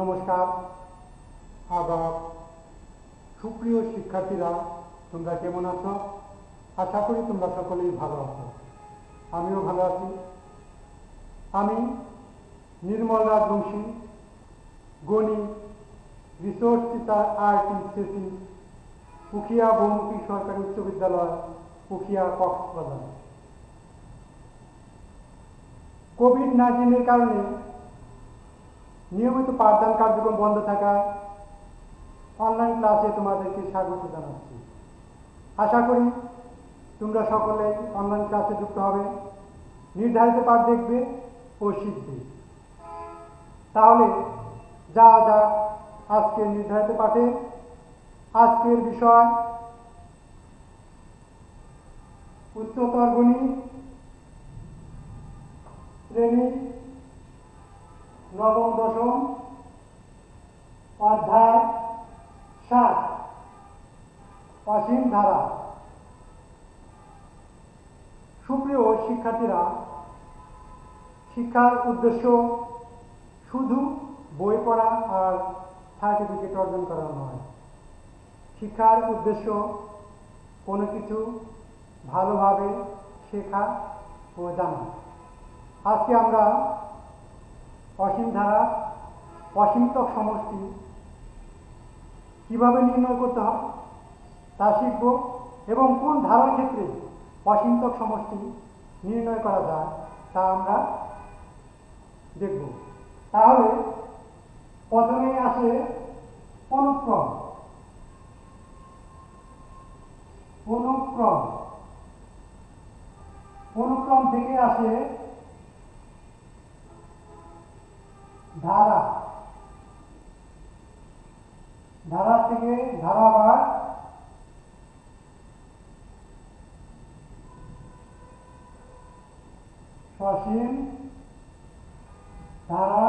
নমস্কার আবার সুপ্রিয় শিক্ষার্থীরা, তোমরা কেমন আছো? আশা করি তোমরা সকলেই ভালো আছো। আমিও ভালো আছি। আমি নির্মল রাজবংশী, গণিত, রিসোর্স টিচার আরটিসিসি পুখিয়া বহুমুখী সরকারি উচ্চ বিদ্যালয় পুখিয়া কক্সবাজার। কোভিড নাইন্টিনের কারণে নিয়মিত পাঠদান কার্যক্রম বন্ধ থাকা অনলাইন ক্লাসে তোমাদেরকে স্বাগত জানাচ্ছি। আশা করি তোমরা সকলে অনলাইন ক্লাসে যুক্ত হবে। নির্ধারিত পাঠ দেখবে ও শিখবে। তাহলে যা যা আজকের নির্ধারিত পাঠে, আজকের বিষয় উচ্চতর গণিত শ্রেণি নবম দশম অধ্যায় সাত অসীম ধারা সুপ্রিয় শিক্ষার্থীরা শিক্ষার উদ্দেশ্য শুধু বই পড়া আর সার্টিফিকেট অর্জন করা নয়। শিক্ষার উদ্দেশ্য কোনো কিছু ভালোভাবে শেখা ও জানা। আজকে আমরা অসীম ধারা অসীমতক সমষ্টি কীভাবে নির্ণয় করতে হয় তা শিখব এবং কোন ধারার ক্ষেত্রে অসীমতক সমষ্টি নির্ণয় করা যায় তা আমরা দেখব। তাহলে প্রথমে আসে অনুক্রম। অনুক্রম। অনুক্রম থেকে আসে ধারা। ধারা থেকে ধারাবার সসীম ধারা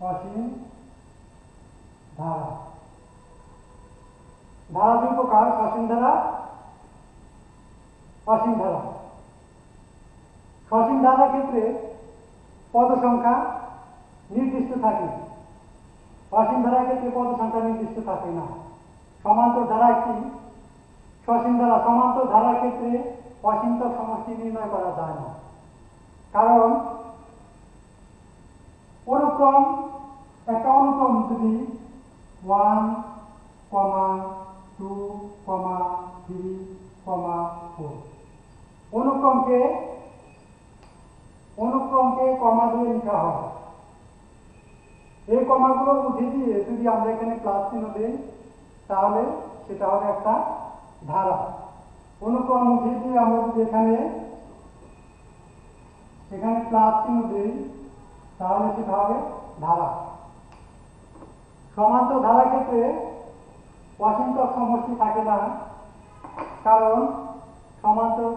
অসীম ধারা ধারা দুই সসীম ধারা অসীম ধারা। সসীম ধারার ক্ষেত্রে পদ সংখ্যা নির্দিষ্ট থাকে। অসীম ধারার ক্ষেত্রে পদ সংখ্যা নির্দিষ্ট থাকে না। সমান্তর ধারা একটি। সসীম ধারা, সমান্তর ধারার ক্ষেত্রে অসীমতক সমষ্টি নির্ণয় করা যায় না। কারণ অনুক্রম, একটা অনুক্রম যদি one comma two comma three comma four অনুক্রমকে অনুক্রমকে কমা দিয়ে লেখা হয়। এই কমাগুলো উঠে দিয়ে যদি আমরা এখানে প্লাস চিহ্ন দিই, তাহলে সেটা হবে একটা ধারা। অনুক্রম উঠে দিয়ে আমরা যদি এখানে এখানে প্লাস চিহ্ন দিই, তাহলে সেটা হবে ধারা। সমান্তর ধারা ক্ষেত্রে অসীমতক সমষ্টি থাকে না। কারণ সমান্তর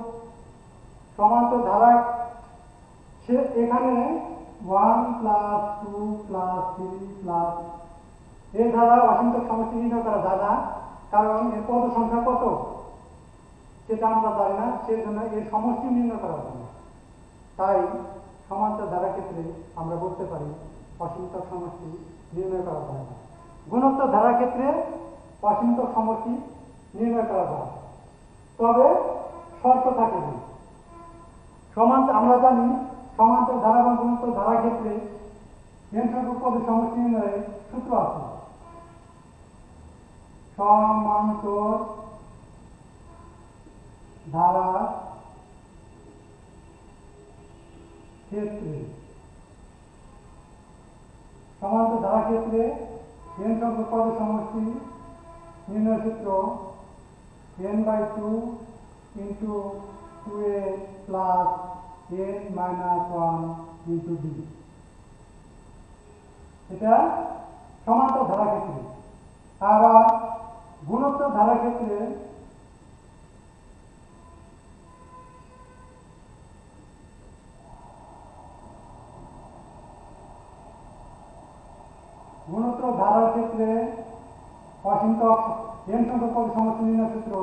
সমান্তর ধারা সে এখানে one plus two plus three plus এর দ্বারা অসীমতক সমষ্টি নির্ণয় করা যায় না। কারণ এর পদ সংখ্যা কত? সেটা আমরা জানি না সেই জন্য এর সমষ্টি নির্ণয় করা যায় না। তাই সমান্তর ধারা ক্ষেত্রে আমরা বলতে পারি অসীমতক সমষ্টি নির্ণয় করা যায় না। গুণোত্তর ধারা ক্ষেত্রে অসীমতক সমষ্টি নির্ণয় করা যায় তবে শর্ত থাকে না সমান্ত আমরা জানি সমান্তর ধারা বা গুণোত্তর ধারা ক্ষেত্রে সংখ্যক পদের সমষ্টি নির্ণয়ের সূত্র আছে। সমান্তর ধারা ক্ষেত্রে সমান্তর ধারা ক্ষেত্রে সংখ্যক পদের সমষ্টি নির্ণয় সূত্র N by two into two A plus N minus one into D এটা সমান্তর ধারা ক্ষেত্রে আবার গুণোত্তর ধারা ক্ষেত্রে গুণোত্তর ধারার ক্ষেত্রে অসংখ্যক এন সংখ্যক সমষ্টি নির্ণয় সূত্র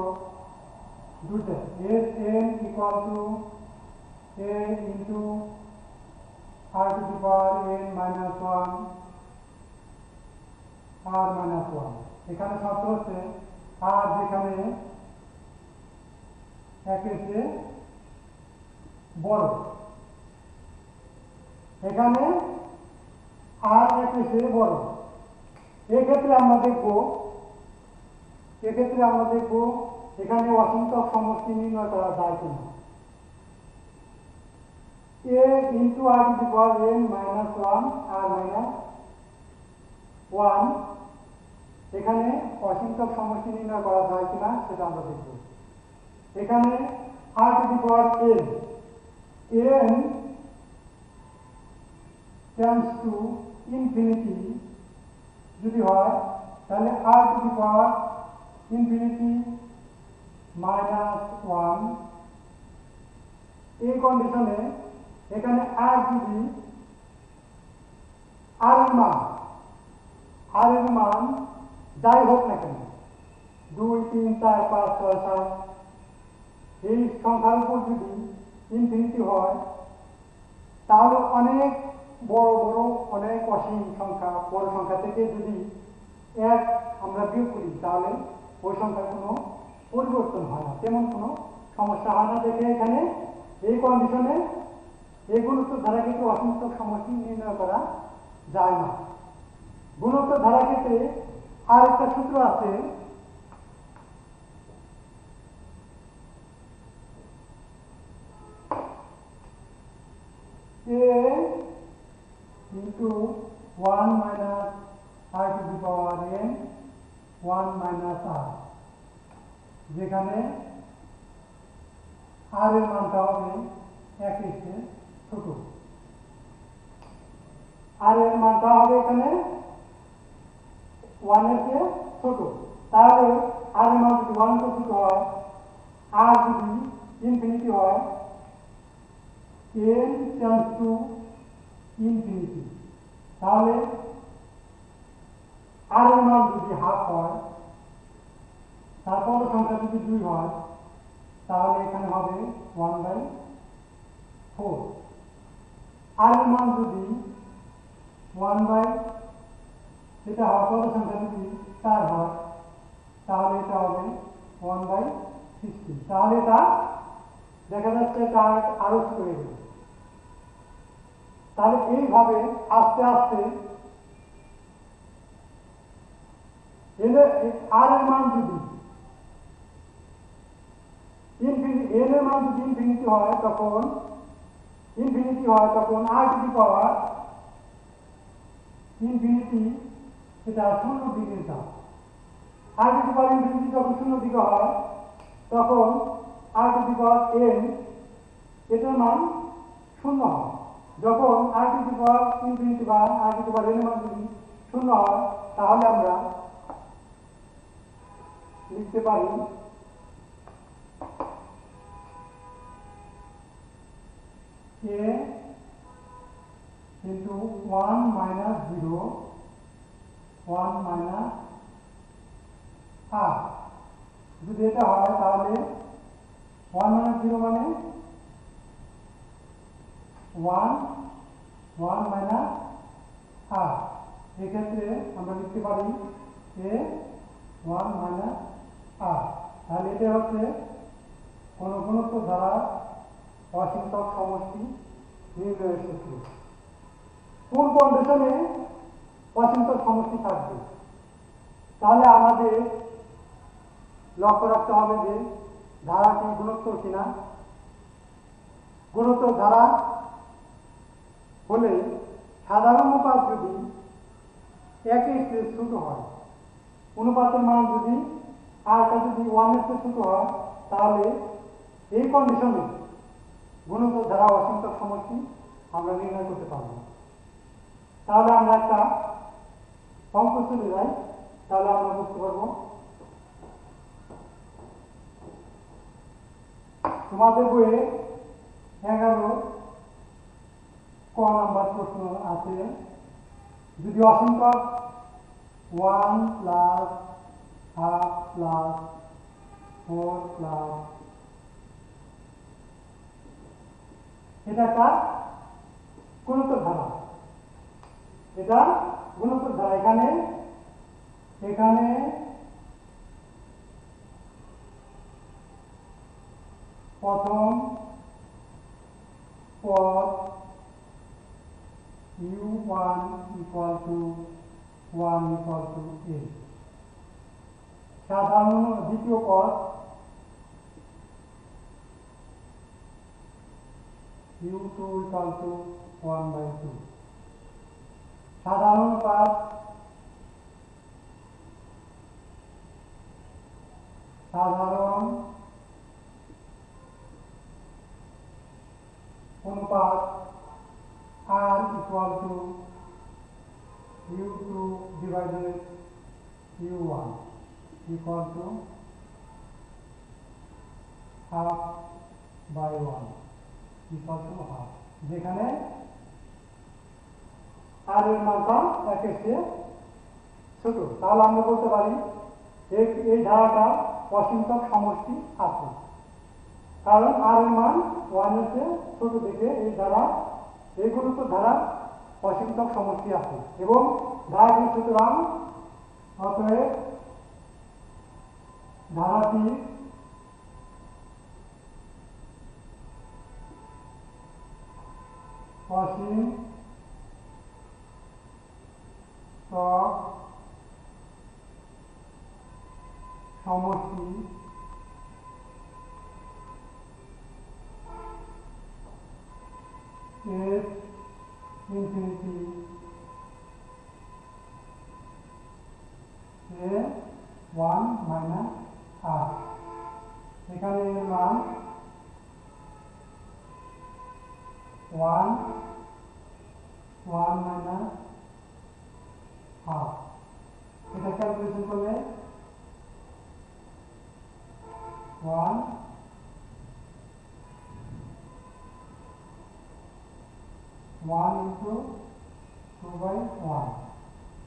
দুটো S N equal to A into R to the power N minus one R minus one এখানে শর্ত হচ্ছে আর যেখানে একের চেয়ে বড়। এখানে আর একের চেয়ে বড়। এক্ষেত্রে আমরা দেখব এক্ষেত্রে আমরা দেখব এখানে অসংখ্যক সমষ্টি নির্ণয় করা যায় কিনা। A into R to the power N minus one R minus one এখানে অসংখ্যক সমষ্টি নির্ণয় করা যায় কিনা সেটা আমরা দেখব। এখানে R to the power N N tends to infinity যদি হয়, তাহলে R to the power infinity minus one. এই কন্ডিশনে এখানে আর যদি আর এর মান। আর এর মান যাই হোক না কেন, দুই, তিন, চার, পাঁচ, ছয়, সাত, এই সংখ্যার উপর যদি ইনফিনিটি হয়, তাহলে অনেক বড় বড়, অনেক অসীম সংখ্যা, বড় সংখ্যা থেকে যদি এক আমরা বিয়োগ করি, তাহলে ওই সংখ্যার কোনো পরিবর্তন হয় না, তেমন কোনো সমস্যা হয় না। দেখে এখানে এই কন্ডিশনে এই গুণোত্তর ধারা ক্ষেত্রে অসংখ্যক সমষ্টি নির্ণয় করা যায় না। গুণোত্তর ধারা ক্ষেত্রে আর একটা সূত্র আছে, a into 1 minus to the power n 1 minus r যেখানে r এর মানটা হবে এক ছোট। r এর মানটা হবে এখানে 1 এর চেয়ে ছোট। তাহলে r এর মান যদি 1 থেকে ছোট হয় r যদি ইনফিনিটি হয়, n tends to ইনফিনিটি। তাহলে আর এর যদি হাফ হয় তারপর সংখ্যা যদি দুই হয়, তাহলে এখানে হবে ওয়ান বাই ফোর আর এর যদি ওয়ান বাই সেটা হওয়ার পর সংখ্যা যদি চার হয়, তাহলে এটা হবে ওয়ান বাই সিক্সটি তাহলে এটা দেখা যাচ্ছে চার আরও হয়ে তাহলে এইভাবে আস্তে আস্তে এলে আর এর মান যদি ইনফিনিটি এন এর মান হয় তখন ইনফিনিটি হয় তখন আর যদি পাওয়ার ইনফিনিটি সেটা শূন্য দিকে যায় আর যদি পাওয়ার ইনফিনিটি যখন শূন্য দিকে হয় তখন আর যদি পাওয়ার এন এটার মান শূন্য হয় যখন আর টু দি পাওয়ার ইনফিনিটি বা আর টু দি পাওয়ার এন মান যদি শূন্য হয় তাহলে আমরা লিখতে পারি a into 1 minus 0 1 minus r যদি এটা হয় তাহলে 1 minus 0 মানে 1 1 minus r এক্ষেত্রে আমরা লিখতে পারি a 1 minus r তাহলে এটা হচ্ছে কোন গুণত্ব দ্বারা অসংখ্যক সমষ্টি নির্ণয়ের সূত্র। কোন কন্ডিশনে অসংখ্যক সমষ্টি থাকবে? তাহলে আমাদের লক্ষ্য রাখতে হবে যে ধারাটি গুণোত্তর কিনা। গুণোত্তর ধারা হলে সাধারণ অনুপাত যদি একের চেয়ে ছোট হয়, অনুপাতের মান যদি আরটা যদি ওয়ানের চেয়ে ছোট হয়, তাহলে এই কন্ডিশনে গুণোত্তর ধারা অসংখ্যক সমষ্টি আমরা নির্ণয় করতে পারব। তাহলে আমরা একটা অঙ্ক চলে যাই, তাহলে আমরা বুঝতে পারব। তোমাদের বইয়ে এগারো ক নাম্বার প্রশ্ন আছে। যদি অসংখ্যক one plus half plus four plus এটা একটা গুণোত্তর ধারা। এটা গুণোত্তর ধারা। এখানে এখানে প্রথম পদ ওয়ান এ সাধারণ দ্বিতীয় পদ। U two equal to one by two সাধারণ পাঠ সাধারণ অনুপাত r equal to u2 divided u1 equal to half by 1 equal to half. যেখানে আর এর মানটা একের চেয়ে ছোট। তাহলে আমরা বলতে পারি এই ধারাটা অসীমতক সমষ্টি আছে। কারণ আর এর মান ওয়ানের চেয়ে ছোট দেখে এই ধারা, এই গুরুত্ব ধারা অসীমতক সমষ্টি আছে। এবং ধারাটি সুতরাং অতএব ধারাটি অসীম তক সমষ্টি এর ইনফিনিটি 1 1 minus half. এটা ক্যালকুলেশন করলে? 1 1 into 2 by 1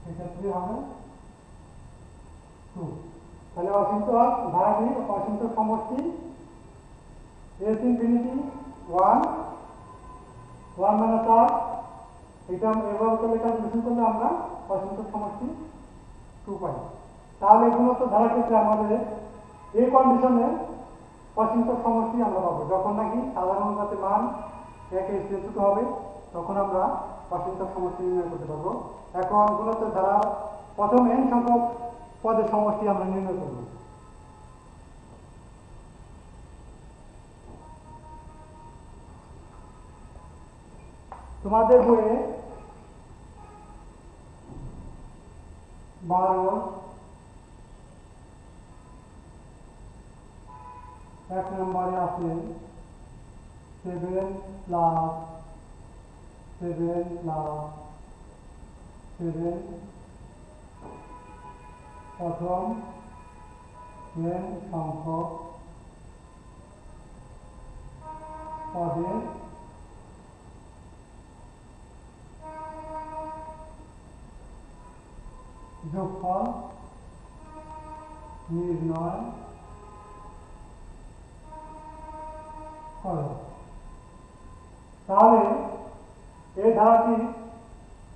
এটা 3 হবে? 2 তাহলে অসীমিত ভাগ ভাগাভাগি অসীমিত সমষ্টি। এস ইনফিনিটি 1 ওয়ান মানে চার এটা এবার করলে ক্যালকুলেশন করলে আমরা অসীমত সমষ্টি টু পাই। তাহলে এগুলো তো ধারা ক্ষেত্রে আমাদের এই কন্ডিশনে অসীমত সমষ্টি আমরা পাবো। যখন নাকি সাধারণ অনুপাতে মান একে এসে হবে, তখন আমরা অসীমত সমষ্টি নির্ণয় করতে পারব। এখন ধারা প্রথম এন সংখ্যক পদের সমষ্টি আমরা নির্ণয় করব। তোমাদের বইয়ে বারো, এক নম্বরে আছে seven plus seven plus seven প্রথম এন সংখ্যক পদের যোগফল নির্ণয় করো তাহলে এই ধারাটি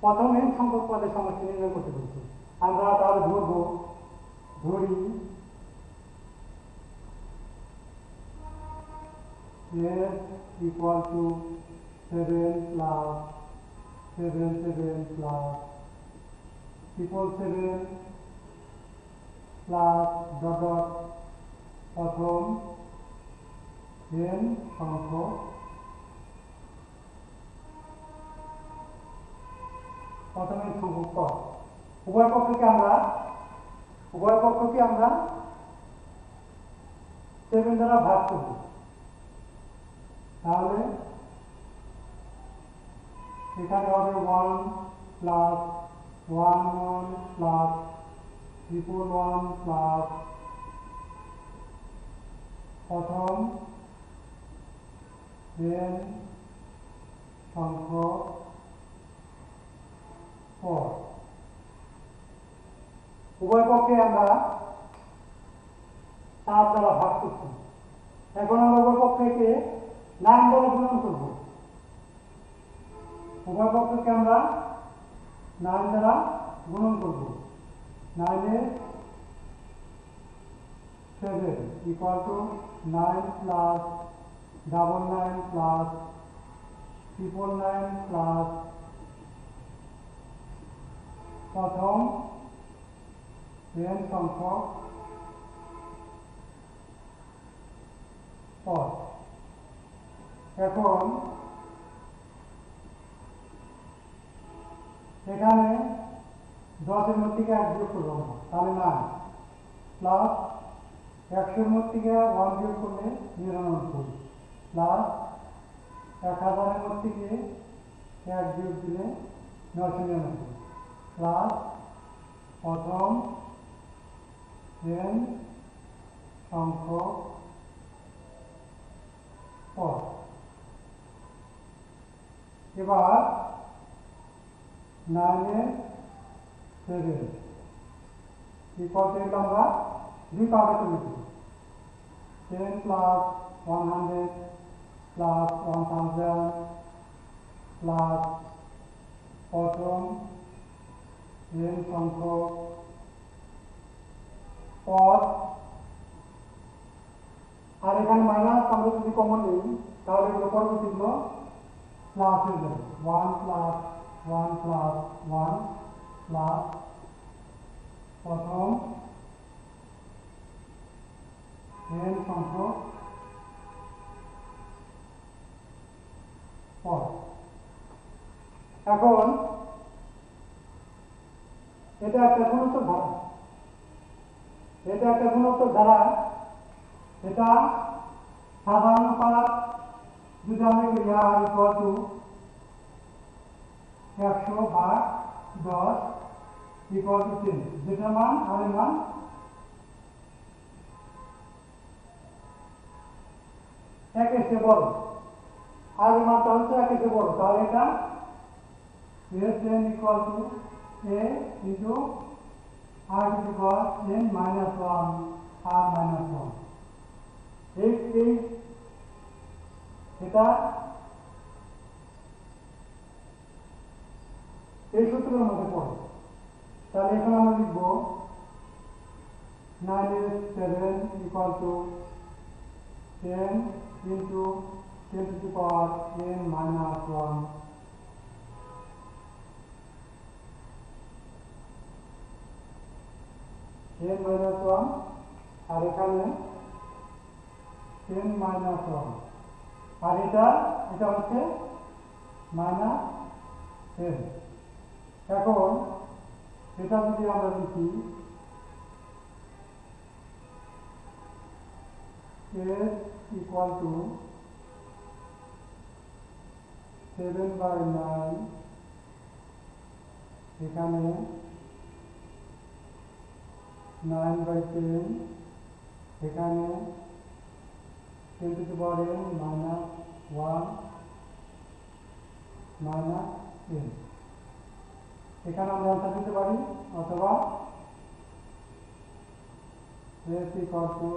প্রথম সংখ্যক পদের সমষ্টি নির্ণয় করতে বলছি। আমরা তাহলে ধরব, ধরি। S equal to seven plus seven seven plus triple seven plus dot প্রথম সংখ্যক প্রথমে উভয় পক্ষকে আমরা, উভয় পক্ষকে আমরা সেভেন দ্বারা ভাগ করব। তাহলে এখানে হবে one plus one one plus triple one plus প্রথম এন সংখ্যক পদ উভয় পক্ষে আমরা সাত দ্বারা ভাগ করছি। এখন আমরা উভয় পক্ষকে নাইন দ্বারা গুণন করব। উভয় পক্ষকে আমরা নাইন দ্বারা গুণন করব। নাইনের seven equal to nine plus double nine plus triple nine plus প্রথম এন সংখ্যক পদ। এখন এখানে দশের মধ্যে থেকে এক বিয়োগ করব। তাহলে না। প্লাস একশোর মধ্যে থেকে ওয়ান বিয়োগ করলে নিরানব্বই প্লাস এক হাজারের মধ্যে থেকে এক বিয়োগ দিলে নশো নিরানব্বই। প্লাস প্রথম সংখ্যক এবার নাইনের সেভেন এই পদগুলো আমরা? দুই পার্টে তুলে দেব ten plus one hundred plus one thousand plus প্রথম এন সংখ্যক পদ আর এখানে মাইনাস আমরা যদি কমন নিই, তাহলে এগুলো পরবর্তীগুলো প্লাস হয়ে যাবে। One plus one plus one plus প্রথম এন সংখ্যক পদ এখন এটা একটা গুণোত্তর ধারা এটা একটা গুণোত্তর ধারা। এটা সাধারণ পাঠ যদি আমি আর ইকুয়াল টু একশো ভাগ দশ ইকুয়াল টু তিন যেটার মান, আর মান? এক এসে বড়। আর মানটা হচ্ছে এক এসে বড়। তাহলে এটা S N equal to A into R to N minus one R minus one এই, এটা 9 is 7 equal to 10 into 10 to the power n minus 1. n minus 1 আর এখানে 10 minus 1 আর এটা এটা হচ্ছে minus 10 এখন এটা যদি আমরা লিখি s equal to 7 by 9 এখানে 9 by 10 এখানে 10 to the power n minus 1 minus n এখানে আমরা অ্যান্সার দিতে পারি অথবা s equal to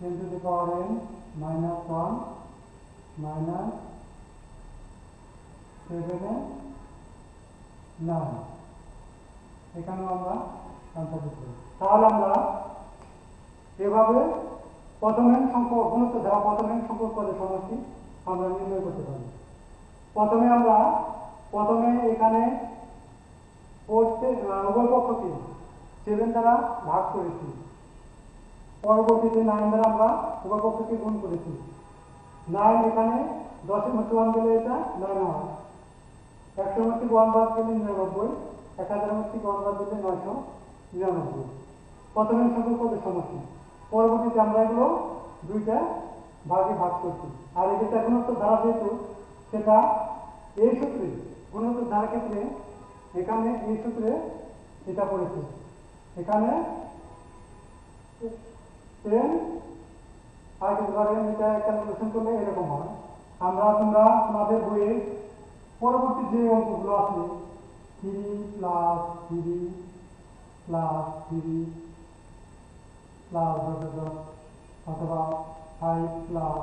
10 to the power n minus 1 minus 7 and 9 এখানেও আমরা আনসার দিচ্ছি তাহলে আমরা এভাবে প্রথম এন সংখ্যক ঘনত্ব দেওয়া প্রথম এন সংখ্যক পদের সমষ্টি আমরা নির্ণয় করতে পারি। প্রথমে আমরা, প্রথমে এখানে পড়তে উভয় পক্ষকে সেভেন দ্বারা ভাগ করেছি। পরবর্তীতে নাইন দ্বারা আমরা উভয় পক্ষকে গুণ করেছি। নাইন এখানে দশের মধ্যে ওয়ান গেলে এটা নয় হয়। একশোর মধ্যে ওয়ান বাদ গেলে নিরানব্বই এক হাজারের মধ্যে ওয়ান বাদ দিলে নয়শো নিরানব্বই। প্রথমে সংখ্যক পদের সমষ্টি। পরবর্তীতে আমরা এগুলো দুইটা ভাগে ভাগ করছি। আর এই যেটা গুণোত্তর ধারা যেহেতু, সেটা এই সূত্রে গুণোত্তর ধারা ক্ষেত্রে এখানে এই সূত্রে এটা পড়েছে। এখানে আর কি ধরেন এটা করলে এরকম হয়। আমরা, তোমরা তোমাদের বইয়ে পরবর্তী যে অঙ্কগুলো আছে, three plus three plus three plus অথবা five plus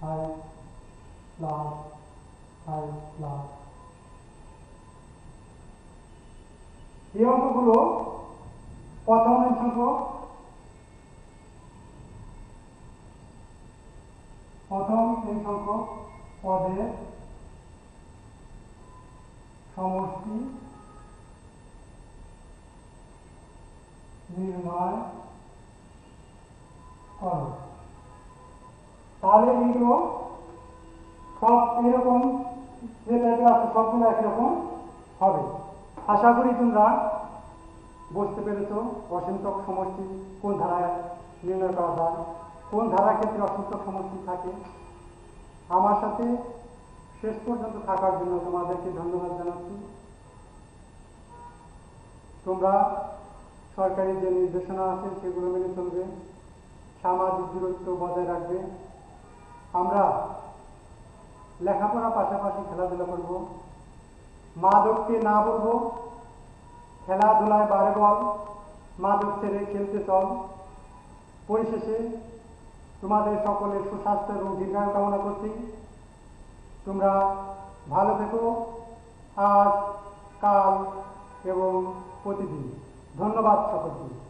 five plus five plus. এই অঙ্কগুলো প্রথম সংখ্যক প্রথম এই সংখ্যক পদের সমষ্টি নির্ণয় করো। তাহলে এইগুলো সব এরকম যে টাইপের আছে, সবগুলো একরকম হবে। আশা করি তোমরা বুঝতে পেরেছ অসংখ্যক সমষ্টি কোন ধারায় নির্ণয় করা যায়। কোন ধারার ক্ষেত্রে অসংখ্যক সমষ্টি থাকে, আমার সাথে শেষ পর্যন্ত থাকার জন্য তোমাদেরকে ধন্যবাদ জানাচ্ছি। তোমরা সরকারি যে নির্দেশনা আছে, সেগুলো মেনে চলবে, সামাজিক দূরত্ব বজায় রাখবে। আমরা লেখাপড়ার পাশাপাশি খেলাধুলা করব। মাদককে না বলব, খেলাধুলায় বারে বল মাদক ছেড়ে খেলতে চল। পরিশেষে তোমাদের সকলের সুস্বাস্থ্য এবং দীর্ঘায়ু কামনা করছি। তোমরা ভালো থেকো। আজ, কাল এবং প্রতিদিন। ধন্যবাদ সকলকে।